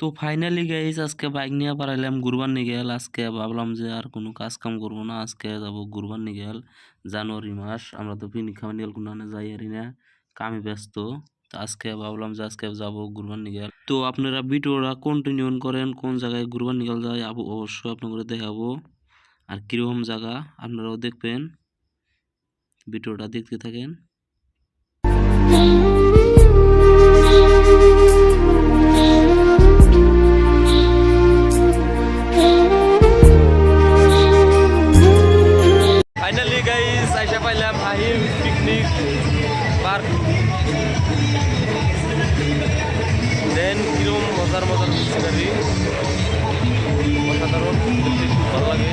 তো finally guys আজকে bike নিয়ে পারাইলাম ঘুরবার নিয়ে গেল। আজকে ভাবলাম যে আর কোনো কাজ কাম করব না, আজকে যাব ঘুরবার নিয়ে গেল। জানুয়ারি মাস, আমরা তো পিকনিক খাওয়া নিয়ে কোনো যাই আরি না। কামে ব্যস্ত, তো আজকে ভাবলাম যে আজকে যাব ঘুরবার নিয়ে গেল। তো আপনারা ভিডিওটা কন্টিনিউ করেন, কোন জায়গায় ঘুরবার নিয়ে গেল যায় অবশ্যই আপনাদের দেখাবো। আর কীরকম জায়গা, আপনারাও দেখবেন। ভিডিওটা দেখতে থাকেন। পার্ক দেন কিরম মজার মজার সিনারি অসাধারণ খুব ভালো লাগে।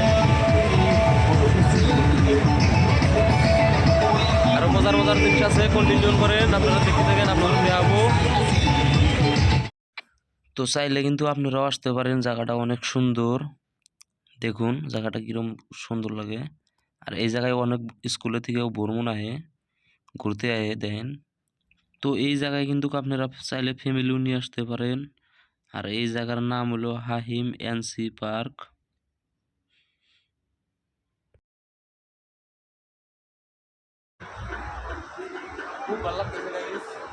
আরও মজার মজার জিনিস আছে কন্টিনিউ করেন, আপনারা দেখতে থাকেন, আপনারা তো চাইলে কিন্তু আপনারাও আসতে পারেন, জায়গাটা অনেক সুন্দর। দেখুন, জায়গাটা কিরম সুন্দর লাগে। আর এই জায়গায় অনেক স্কুলে থেকেও ভ্রমণ আহে ঘুরতে দেন। তো এই জায়গায় কিন্তু আপনারা চাইলে ফ্যামিলিও নিয়ে আসতে পারেন। আর এই জায়গার নাম হলো হাহিম এনসি পার্ক।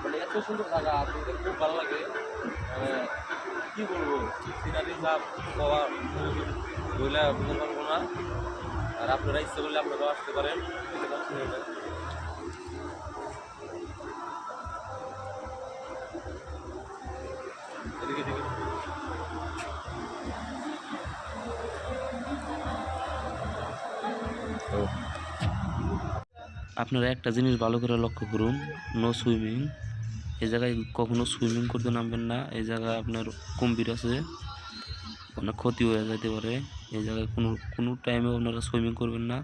মানে মানে আর আপনারা ইচ্ছে করলে আপনারাও আসতে পারেন। আপনারা একটা জিনিস ভালো করে লক্ষ্য করুন নো সুইমিং এই জায়গায় কখনো সুইমিং করতে নামবেন না, এই জায়গায় আপনার কুম্ভীর আছে। অনেক ক্ষতি হয়ে যেতে পারে। এই জায়গায় কোনো কোনো টাইমে আপনারা সুইমিং করবেন না।